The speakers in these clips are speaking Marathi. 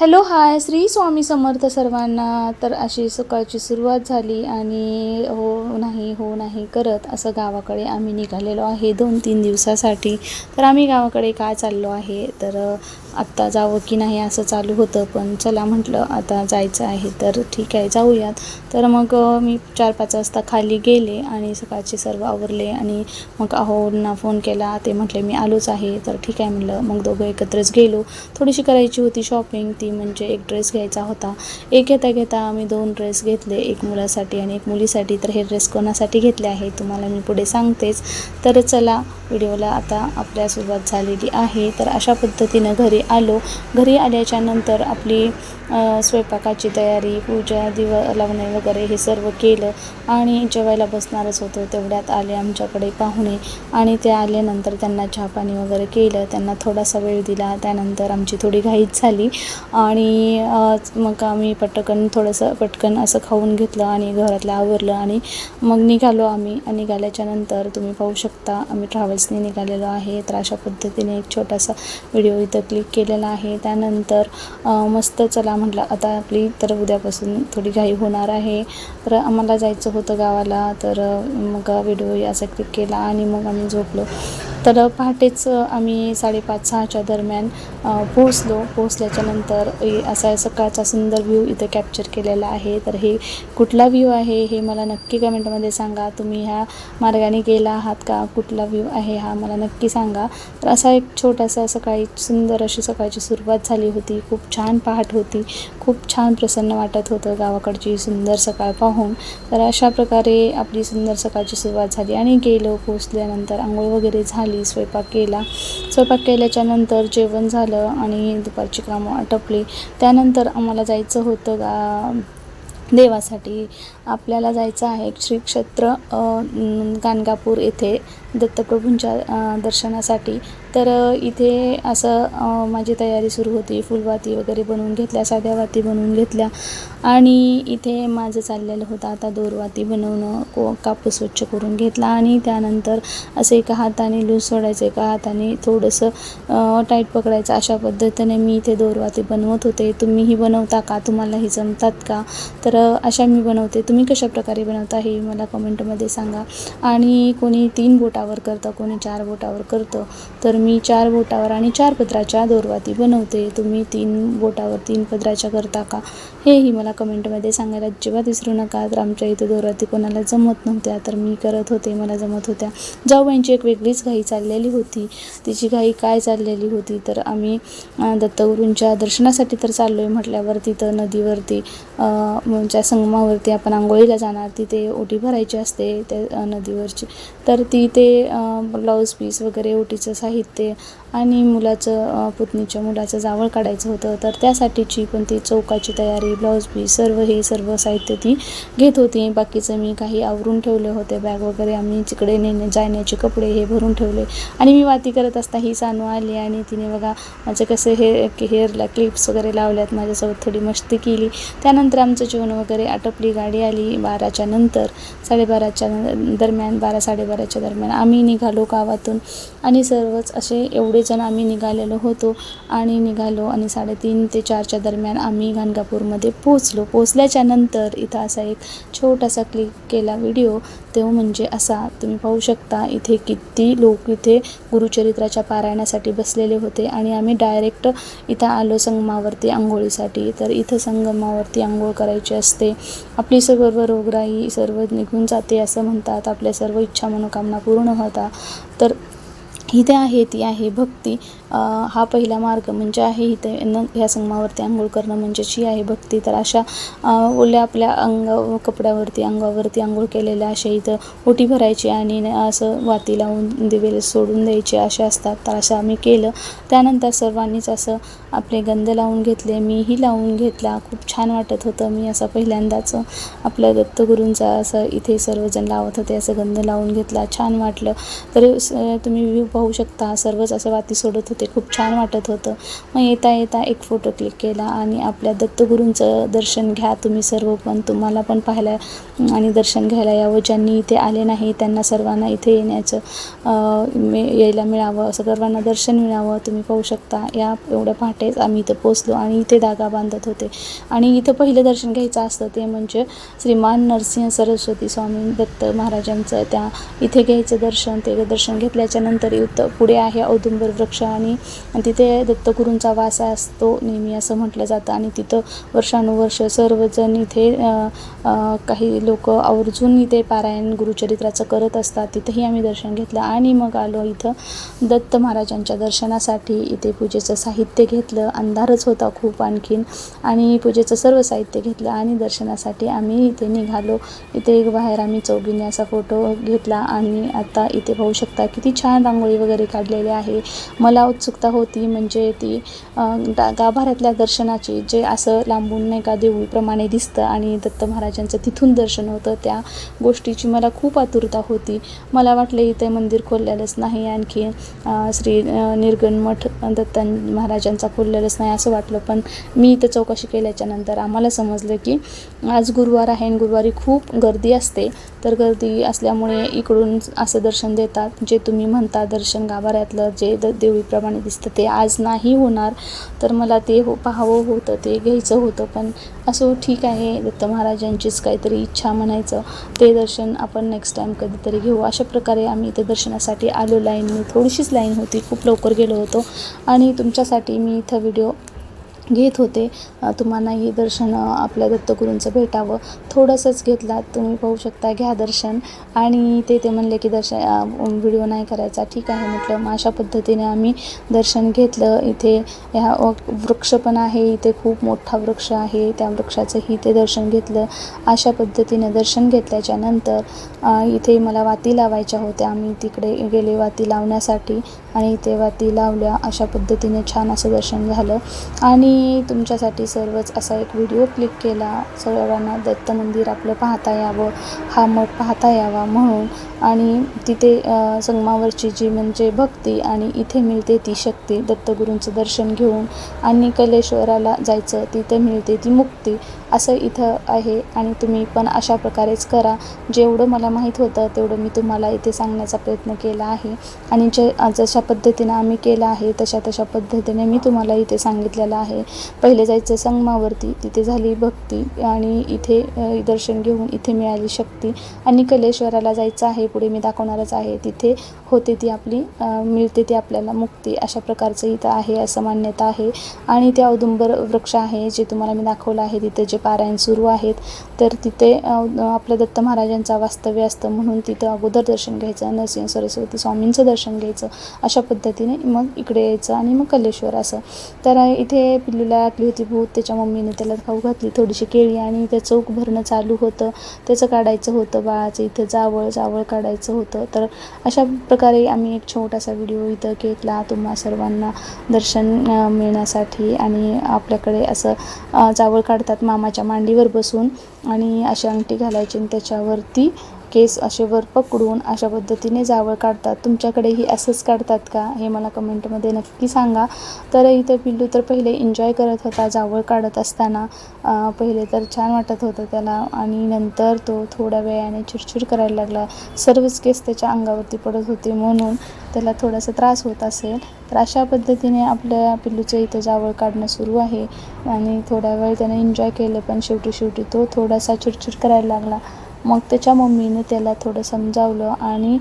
Hello hi. श्री स्वामी समर्थ सर्वांना. तर अशी सकाळची सुरुवात झाली आणि हो नाही हो नाही करत असं गावाकडे आम्ही निघालेलो आहे दोन तीन दिवसासाठी. तर आम्ही गावाकडे काय चाललो आहे? तर आत्ता जावं की नाही असं चालू होतं पण चला म्हटलं आता जायचं आहे तर ठीक आहे जाऊयात. तर मग मी चार पाच वाजता खाली गेले आणि सकाळचे सर्व आवरले आणि मग अहोंना फोन केला ते म्हटले मी आलोच आहे तर ठीक आहे म्हटलं मग दोघं एकत्रच गेलो. थोडीशी करायची होती शॉपिंग ती म्हणजे एक ड्रेस घ्यायचा होता. एक घेता घेता आम्ही दोन ड्रेस घेतले एक मुलासाठी आणि एक मुलीसाठी. तर हे ड्रेस कोणासाठी घेतले आहे तुम्हाला मी पुढे सांगतेच. तर चला व्हिडिओला आता आपल्या सुरुवात झालेली आहे. तर अशा पद्धतीनं घरी आलो. घरी आल्याच्यानंतर आपली स्वयंपाकाची तयारी पूजा दिव लावणे वगैरे हे सर्व केलं आणि जेवायला बसणारच होतो. तेवढ्यात आले आमच्याकडे पाहुणे आणि ते आल्यानंतर त्यांना चहा पाणी वगैरे केलं. त्यांना थोडासा वेळ दिला. त्यानंतर आमची थोडी घाईच झाली आणि मग आम्ही पटकन थोडंसं पटकन असं खाऊन घेतलं आणि घरातलं आवरलं आणि मग निघालो आम्ही निघाल्याच्यानंतर निघाल्याच्या नंतर तुम्ही पाहू शकता आम्ही ट्रॅव्हल्सने निघालेलो आहे. तर अशा पद्धतीने एक छोटासा व्हिडिओ इथं क्लिक केलेला आहे. त्यानंतर मस्त चला म्हटलं आता आपली तर उद्यापासून थोडी घाई होणार आहे. तर आम्हाला जायचं होतं गावाला तर मग व्हिडिओ यासाठी केला आणि मग आम्ही झोपलो. तर पहाटेच आम्ही साडेपाच सहाच्या दरम्यान पोहोचलो. पोहोचल्याच्यानंतर ए- असा सकाळचा सुंदर व्ह्यू इथं कॅप्चर केलेला आहे. तर हे कुठला व्ह्यू आहे हे मला नक्की कमेंटमध्ये सांगा. तुम्ही ह्या मार्गाने गेला आहात का? कुठला व्ह्यू आहे हा मला नक्की सांगा. तर असा एक छोटासा सकाळी सुंदर अशी सकाळची सुरुवात झाली होती. खूप छान पहाट होती. खूप छान प्रसन्न वाटत होतं गावाकडची सुंदर सकाळ पाहून. तर अशा प्रकारे आपली सुंदर सकाळची सुरुवात झाली आणि गेलो. पोचल्यानंतर आंघोळ वगैरे झाली. स्वयंपाक केला. स्वयंपाक केल्याच्यानंतर जेवण झालं आणि दुपारची कामं आटपली. त्यानंतर आम्हाला जायचं होतं गा देवासाठी. आपल्याला जायचं आहे श्री क्षेत्र गाणगापूर येथे दत्तप्रभूंच्या दर्शनासाठी. तर इथे असं माझी तयारी सुरू होती. फुलवाती वगैरे बनवून घेतल्या साध्या वाती बनवून घेतल्या. आणि इथे माझं चाललेलं होतं. आता दोरवाती बनवणं को कापूस स्वच्छ करून घेतला. आणि त्यानंतर असं एका हाताने लूज सोडायचं एका हाताने थोडंसं टाईट पकडायचं. अशा पद्धतीने मी इथे दोरवाती बनवत होते. तुम्हीही बनवता का? तुम्हालाही जमतात का? तर अशा मी बनवते. तुम्ही कशा प्रकारे बनवता हे मला कमेंटमध्ये सांगा. आणि कोणी तीन बोटावर करतं कोणी चार बोटावर करतं तर मी चार बोटावर आणि चार पदराच्या दोरवाती बनवते. तुम्ही तीन बोटावर तीन पदराच्या करता का? हेही मला कमेंटमध्ये सांगायला अजिबात विसरू नका. तर आमच्या इथे दोरवाती कोणाला जमत नव्हत्या तर मी करत होते मला जमत होत्या. जाऊबाईंची एक वेगळीच घाई चाललेली होती. तिची घाई काय चाललेली होती? तर आम्ही दत्तगुरूंच्या दर्शनासाठी तर चाललो आहे म्हटल्यावर तिथं नदीवरती अ, म्हणजे संगमावरती आपण आंघोळीला जाणार. तिथे ओटी भरायची असते त्या नदीवरची. तर ती ते ब्लाऊज पीस वगैरे ओटीचं साहित्य ਅਤੇ आणि मुलाचं पुतणीच्या मुलाचं जावळ काढायचं होतं. तर त्यासाठीची पण ती चौकाची तयारी ब्लाऊज पीस सर्व हे सर्व साहित्य ती घेत होती. बाकीचं मी काही आवरून ठेवले होते. बॅग वगैरे आम्ही तिकडे नेणे जाण्याचे कपडे हे भरून ठेवले. आणि मी वाती करत असता ही सानू आली आणि तिने बघा माझे कसे हे हेअरला क्लिप्स वगैरे लावल्यात. माझ्यासोबत थोडी मस्ती केली. त्यानंतर आमचं जेवण वगैरे आटपली गाडी आली बाराच्या नंतर. साडेबाराच्या न- दरम्यान बारा साडेबाराच्या दरम्यान आम्ही निघालो गावातून. आणि सर्वच असे एवढे जण आम्ही निघालेलो होतो आणि निघालो आणि साडेतीन ते चारच्या दरम्यान आम्ही गाणगापूरमध्ये पोचलो पोचल्याच्या नंतर इथं असा एक छोटासा क्लिक केला व्हिडिओ तो म्हणजे असा तुम्ही पाहू शकता इथे किती लोक इथे गुरुचरित्राच्या पारायणासाठी बसलेले होते आणि आम्ही डायरेक्ट इथं आलो संगमावरती आंघोळीसाठी. तर इथं संगमावरती आंघोळ करायची असते. आपली सर्व रोगराई सर्व निघून जाते असं म्हणतात. आपल्या सर्व इच्छा मनोकामना पूर्ण होता तर इथे आहे ती आहे भक्ती. हा पहिला मार्ग म्हणजे आहे इथे. न ह्या संगमावरती आंघोळ करणं म्हणजेच ही आहे भक्ती. तर अशा ओल्या आपल्या अंग कपड्यावरती अंगावरती आंघोळ केलेल्या अशा इथं ओटी भरायची आणि न- असं वाती लावून दिवे सोडून द्यायचे असे असतात. तर असं आम्ही केलं. त्यानंतर सर्वांनीच असं आपले गंध लावून घेतले. मीही लावून घेतला. खूप छान वाटत होतं. मी असं पहिल्यांदाच आपल्या दत्तगुरूंचा असं इथे सर्वजण लावत होते. असं गंध लावून घेतला. छान वाटलं. तर स- तुम्ही पाहू शकता. सर्वच असं वाती सोडत होते. खूप छान वाटत होतं. मग येता येता एक फोटो क्लिक केला आणि आपल्या दत्तगुरूंचं दर्शन घ्या तुम्ही सर्व पण. तुम्हाला पण पाहायला आणि दर्शन घ्यायला यावं. ज्यांनी इथे आले नाही त्यांना सर्वांना इथे येण्याचं मे यायला मिळावं. सर्वांना दर्शन मिळावं. तुम्ही पाहू शकता. या एवढ्या पहाटेच आम्ही इथं पोचलो आणि इथे धागा बांधत होते. आणि इथं पहिलं दर्शन घ्यायचं असतं ते म्हणजे श्रीमान नरसिंह सरस्वती स्वामी दत्त महाराजांचं त्या इथे घ्यायचं दर्शन. ते दर्शन घेतल्याच्या नंतर इथं पुढे आहे औदुंबर वृक्ष आणि तिथे दत्तगुरूंचा वास असतो नेहमी असं म्हटलं जातं. आणि तिथं वर्षानुवर्ष सर्वजण इथे काही लोक आवर्जून इथे पारायण गुरुचरित्राचं करत असतात. तिथेही आम्ही दर्शन घेतलं. आणि मग आलो इथं दत्त महाराजांच्या दर्शनासाठी. इथे पूजेचं साहित्य घेतलं. अंधारच होता खूप आणखीन. आणि पूजेचं सर्व साहित्य घेतलं आणि दर्शनासाठी आम्ही इथे निघालो. इथे एक बाहेर आम्ही चौघीने असा फोटो घेतला. आणि आता इथे पाहू शकता किती छान रांगोळी वगैरे काढलेले आहे. मला उत्सुकता होती म्हणजे ती गा- गाभाऱ्यातल्या दर्शनाची जे असं लांबून नाही का देऊळप्रमाणे दिसतं आणि दत्त महाराजांचं तिथून दर्शन होतं त्या गोष्टीची मला खूप आतुरता होती. मला वाटलं इथे मंदिर खोललेलंच नाही आणखी श्री निर्गण मठ दत्त महाराजांचा खोललेलंच नाही असं वाटलं. पण मी इथं चौकशी केल्याच्यानंतर आम्हाला समजलं की आज गुरुवार आहे आणि गुरुवारी खूप गर्दी असते. तर गर्दी असल्यामुळे इकडून असं दर्शन देतात जे तुम्ही म्हणता दर्शन दर्शन गाभाऱ्यातलं जे द देवीप्रमाणे दिसतं ते आज नाही होणार. तर मला ते हो पाहावं होतं ते घ्यायचं होतं. पण असो ठीक आहे दत्त महाराजांचीच काहीतरी इच्छा म्हणायचं. ते दर्शन आपण नेक्स्ट टाईम कधीतरी घेऊ. अशा प्रकारे आम्ही इथे दर्शनासाठी आलो लाईनने थोडीशीच लाईन होती खूप लवकर गेलो होतो. आणि तुमच्यासाठी मी इथं व्हिडिओ घेत होते. तुम्हालाही दर्शन आपल्या दत्तगुरूंचं भेटावं. थोडंसंच घेतलात तुम्ही पाहू शकता. घ्या दर्शन. आणि ते ते म्हणले की दर्शन व्हिडिओ नाही करायचा. ठीक आहे. म्हटलं मग अशा पद्धतीने आम्ही दर्शन घेतलं. इथे ह्या वृक्ष पण आहे. इथे खूप मोठा वृक्ष आहे. त्या वृक्षाचंही ते दर्शन घेतलं. अशा पद्धतीने दर्शन घेतल्याच्या नंतर इथे मला वाती लावायच्या होत्या. आम्ही तिकडे गेले वाती लावण्यासाठी. आणि इथे वाती लावल्या. अशा पद्धतीने छान असं दर्शन झालं. आणि मी तुमच्यासाठी सर्वच असा एक व्हिडिओ क्लिक केला. सर्वांना दत्त मंदिर आपलं पाहता यावं हा मठ पाहता यावा म्हणून. आणि तिथे संगमावरची जी म्हणजे भक्ती आणि इथे मिळते ती शक्ती दत्तगुरूंचं दर्शन घेऊन. आणि कलेश्वराला जायचं तिथे मिळते ती मुक्ती. असं इथं आहे आणि तुम्ही पण अशा प्रकारेच करा. जेवढं मला माहीत होतं तेवढं मी तुम्हाला इथे सांगण्याचा प्रयत्न केला आहे. आणि जे जशा पद्धतीनं आम्ही केलं आहे तशा तशा पद्धतीने मी तुम्हाला इथे सांगितलेलं आहे. पहिले जायचं संगमावरती तिथे झाली भक्ती आणि इथे दर्शन घेऊन इथे मिळाली शक्ती. आणि कलेश्वराला जायचं आहे पुढे मी दाखवणारच आहे. तिथे होते ती आपली मिळते ती आपल्याला मुक्ती अशा प्रकारचं इथं आहे असं मान्यता आहे. आणि ते औदुंबर वृक्ष आहे जे तुम्हाला मी दाखवलं आहे तिथे जे पारायण सुरू आहेत तर तिथे आपल्या आपलं दत्त महाराजांचा वास्तव्य असतं म्हणून तिथं अगोदर दर्शन घ्यायचं नरसिंह सरस्वती स्वामींचं दर्शन घ्यायचं अशा पद्धतीने मग इकडे यायचं आणि मग कलेश्वर असं. तर इथे पिल्लूला लागली होती भूत त्याच्या मम्मीने त्याला खाऊ घातली थोडीशी केळी आणि त्या चौक भरणं चालू होतं. त्याचं काढायचं होतं बाळाचं इथं जावळ जावळ काढायचं होतं. तर अशा प्रकारे आम्ही एक छोटासा व्हिडिओ इथं घेतला तुम्हा सर्वांना दर्शन मिळण्यासाठी आणि आपल्याकडे असं जावळ काढतात मामाच्या मांडीवर बसून आणि अशी अंगठी घालायची आणि त्याच्यावरती केस असे वर पकडून अशा पद्धतीने जावळ काढतात. तुमच्याकडेही असंच काढतात का? हे मला कमेंटमध्ये नक्की सांगा. तर इथं पिल्लू तर पहिले एन्जॉय करत होता जावळ काढत असताना. पहिले तर छान वाटत होतं त्याला आणि नंतर तो थोड्या वेळाने चिडचिड करायला लागला. सर्वच केस त्याच्या अंगावरती पडत होते म्हणून त्याला थोडासा त्रास होत असेल. तर अशा पद्धतीने आपल्या पिल्लूचं इथं जावळ काढणं सुरू आहे. आणि थोड्या वेळ त्याने एन्जॉय केलं पण शेवटी शेवटी तो थोडासा चिडचिड करायला लागला. मग त्याच्या मम्मीने त्याला थोडं समजावलं आणि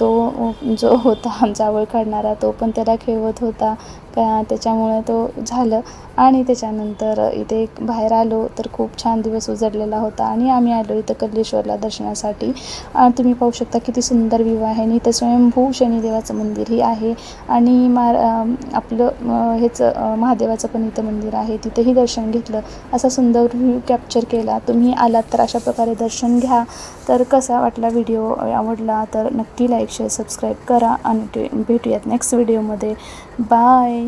तो जो होता जावळ काढणारा तो पण त्याला खेळवत होता. का त्याच्यामुळे तो झालं. आणि त्याच्यानंतर इथे एक बाहेर आलो तर खूप छान दिवस उजडलेला होता. आणि आम्ही आलो इथं कल्लेश्वरला दर्शनासाठी. तुम्ही पाहू शकता किती सुंदर व्ह्यू आहे. आणि इथं स्वयंभू शनिदेवाचं मंदिरही आहे. आणि मा आपलं हेच ह्याचं महादेवाचं पण इथं मंदिर आहे. तिथेही दर्शन घेतलं. असा सुंदर व्ह्यू कॅप्चर केला. तुम्ही आलात तर अशा प्रकारे दर्शन घ्या. तर कसा वाटला व्हिडिओ आवडला तर नक्की लाईक शेअर सबस्क्राईब करा. आणि भेटूयात नेक्स्ट व्हिडिओमध्ये बाय